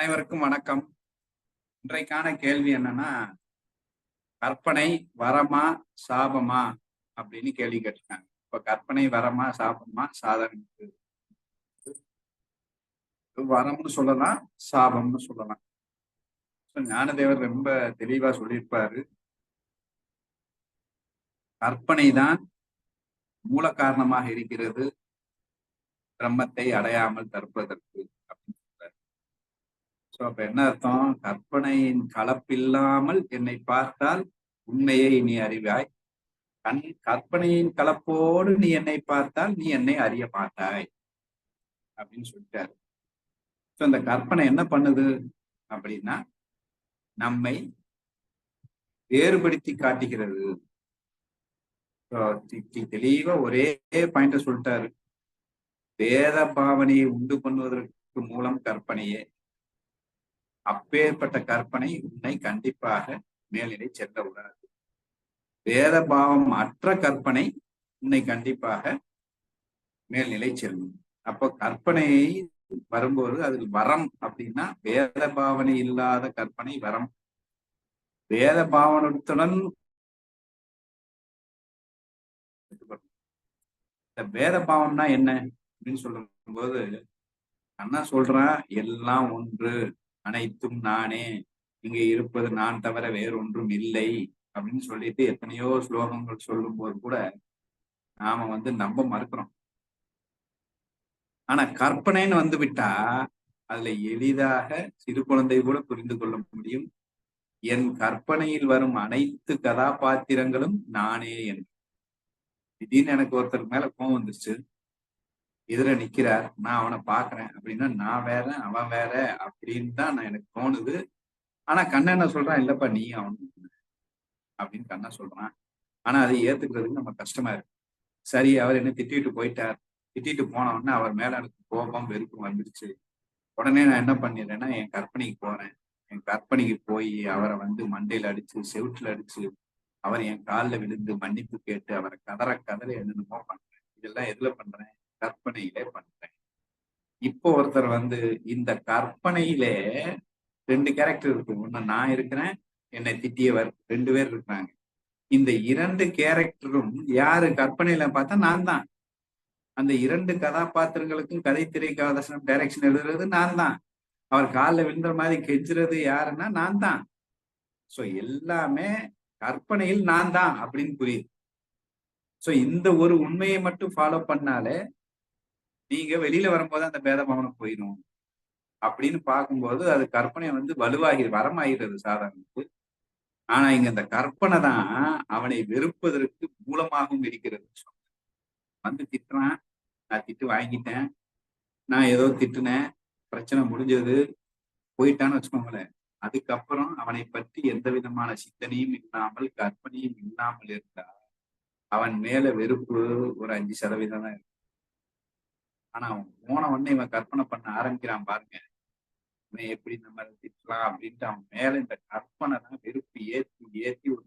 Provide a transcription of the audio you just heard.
அனைவருக்கும் வணக்கம். இன்றைக்கான கேள்வி என்னன்னா கற்பனை வரமா சாபமா? அப்படின்னு கேள்வி கேட்டிருக்காங்க. இப்ப கற்பனை வரமா சாபமா சாதனை வரம்னு சொல்லலாம் சாபம்னு சொல்லலாம். ஞானதேவர் ரொம்ப தெளிவா சொல்லியிருப்பாரு. கற்பனை தான் மூல காரணமாக இருக்கிறது பிரம்மத்தை அடையாமல் தற்பதற்கு அப்ப என்ன அர்த்தம்? கற்பனையின் கலப்பில்லாமல் என்னை பார்த்தால் உண்மையை நீ அறிவாய். கண் கற்பனையின் கலப்போடு நீ என்னை பார்த்தால் நீ என்னை அறிய மாட்டாய். அப்படின்னு சொல்லிட்டாரு. ஸோ அந்த கற்பனை என்ன பண்ணுது அப்படின்னா நம்மை வேறுபடுத்தி காட்டுகிறது. தெளிவா ஒரே பாயிண்ட சொல்லிட்டாரு. வேத பாவனையை உண்டு பண்ணுவதற்கு மூலம் கற்பனையே. அப்பேற்பட்ட கற்பனை உன்னை கண்டிப்பாக மேல்நிலை செல்ல விடாது வேத பாவம் அற்ற கற்பனை உன்னை கண்டிப்பாக மேல்நிலை செல்லும். அப்போ கற்பனையை வரும்போது அதில் வரம் அப்படின்னா வேத பாவனை இல்லாத கற்பனை வரம். வேத பாவனத்துடன் இந்த வேத பாவம்னா என்ன அப்படின்னு சொல்லும் போது அண்ணா சொல்றான் எல்லாம் ஒன்று. அனைத்தும் நானே. இங்க இருப்பது நான் தவிர வேறொன்றும் இல்லை. அப்படின்னு சொல்லிட்டு எத்தனையோ ஸ்லோகங்கள் சொல்லும் போது கூட நாம வந்து நம்ப மறுக்கிறோம். ஆனா கற்பனைன்னு வந்து விட்டா அதுல எளிதாக சிறு குழந்தை கூட புரிந்து கொள்ள முடியும். என் கற்பனையில் வரும் அனைத்து கதாபாத்திரங்களும் நானே என்று. திடீர்னு எனக்கு ஒருத்தர் மேல கோவம் வந்துருச்சு. எதிர நிக்கிறார் நான் அவனை பாக்குறேன் அப்படின்னா நான் வேற அவன் வேற அப்படின்னு தான் நான் எனக்கு தோணுது. ஆனா கண்ணன் என்ன சொல்றான்? இல்லப்பா நீ அவன் அப்படின்னு கண்ணன் சொல்றான். ஆனா அதை ஏத்துக்கிறதுக்கு நம்ம கஷ்டமா இருக்கு. சரி அவர் என்ன திட்டிட்டு போயிட்டார். திட்டிட்டு போனவுடனே அவர் மேல எனக்கு கோபம் வெறுப்பு வந்துருச்சு. உடனே நான் என்ன பண்ணிடுறேன்னா என் கற்பனைக்கு போறேன். என் கற்பனைக்கு போய் அவரை வந்து மண்டையில அடிச்சு செவுட்டில் அடிச்சு அவர் என் காலில் விழுந்து மன்னிப்பு கேட்டு அவரை கதற கதற என்னென்னமோ பண்றேன். இதெல்லாம் எதுல பண்றேன்? கற்பனையிலே பண்றேன். இப்போ ஒருத்தர் வந்து இந்த கற்பனையிலே ரெண்டு கேரக்டர் இருக்கு. ஒன்னு நான் இருக்கிறேன் என்னை திட்டியவர் ரெண்டு பேர் இருக்கிறாங்க. இந்த இரண்டு கேரக்டரும் யாரு? கற்பனையில பார்த்தா நான் தான். அந்த இரண்டு கதாபாத்திரங்களுக்கும் கதை திரை கதாசனம் டைரக்ஷன் எழுதுறது நான் தான். அவர் காலில் விழுந்த மாதிரி கெஞ்சுறது யாருன்னா நான் தான். சோ எல்லாமே கற்பனையில் நான் தான் அப்படின்னு புரியுது. சோ இந்த ஒரு உண்மையை மட்டும் ஃபாலோ பண்ணாலே நீங்க வெளியில வரும்போது அந்த பேத பவனம் போயிடும் அப்படின்னு பார்க்கும்போது அது கற்பனை வந்து வலுவாகி வரமாகிறது சாதாரணத்துக்கு. ஆனா இங்க இந்த கற்பனை தான் அவனை வெறுப்பதற்கு மூலமாகவும் இருக்கிறது. வந்து திட்டுறான். நான் திட்டு வாங்கிட்டேன். நான் ஏதோ திட்டுனேன். பிரச்சனை முடிஞ்சது. போயிட்டான்னு வச்சுக்கோங்களேன். அதுக்கப்புறம் அவனை பற்றி எந்த விதமான சிந்தனையும் இல்லாமல் கற்பனையும் இல்லாமல் இருந்தால் அவன் மேல வெறுப்பு ஒரு அஞ்சு சதவீதம் தான் இருக்கும் ஆனா அவன் போன உடனே இவன் கற்பனை பண்ண ஆரம்பிக்கிறான் பாருங்க. இவன் எப்படி நம்ம திட்டலாம் அப்படின்ட்டு அவன் மேல இந்த கற்பனை தான் வெறுப்பு ஏத்தி ஏத்தி ஒரு